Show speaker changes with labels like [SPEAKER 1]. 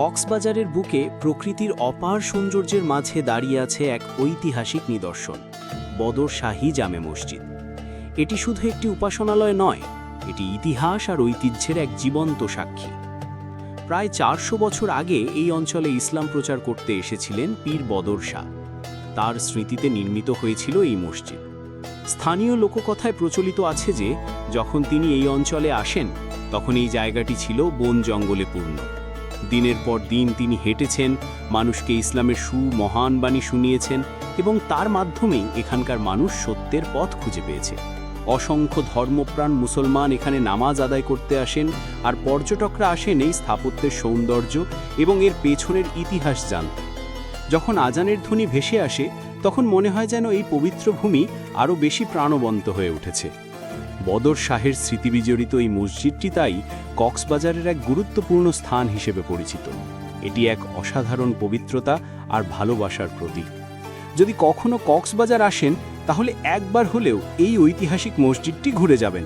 [SPEAKER 1] কক্সবাজারের বুকে প্রকৃতির অপার সৌন্দর্যের মাঝে দাঁড়িয়ে আছে এক ঐতিহাসিক নিদর্শন, বদর শাহী জামে মসজিদ। এটি শুধু একটি উপাসনালয় নয়, এটি ইতিহাস আর ঐতিহ্যের এক জীবন্ত সাক্ষী। প্রায় চারশো বছর আগে এই অঞ্চলে ইসলাম প্রচার করতে এসেছিলেন পীর বদর শাহ। তার স্মৃতিতে নির্মিত হয়েছিল এই মসজিদ। স্থানীয় লোককথায় প্রচলিত আছে যে, যখন তিনি এই অঞ্চলে আসেন, তখন এই জায়গাটি ছিল বন জঙ্গলে পূর্ণ। দিনের পর দিন তিনি হেঁটেছেন, মানুষকে ইসলামের সুমহান বাণী শুনিয়েছেন এবং তার মাধ্যমেই এখানকার মানুষ সত্যের পথ খুঁজে পেয়েছে। অসংখ্য ধর্মপ্রাণ মুসলমান এখানে নামাজ আদায় করতে আসেন আর পর্যটকরা আসেন এই স্থাপত্যের সৌন্দর্য এবং এর পেছনের ইতিহাস জানতে। যখন আজানের ধ্বনি ভেসে আসে, তখন মনে হয় যেন এই পবিত্র ভূমি আরও বেশি প্রাণবন্ত হয়ে উঠেছে। বদর শাহের স্মৃতিবিজড়িত এই মসজিদটি তাই কক্সবাজারের এক গুরুত্বপূর্ণ স্থান হিসেবে পরিচিত। এটি এক অসাধারণ পবিত্রতা আর ভালোবাসার প্রতীক। যদি কখনো কক্সবাজার আসেন, তাহলে একবার হলেও এই ঐতিহাসিক মসজিদটি ঘুরে যাবেন।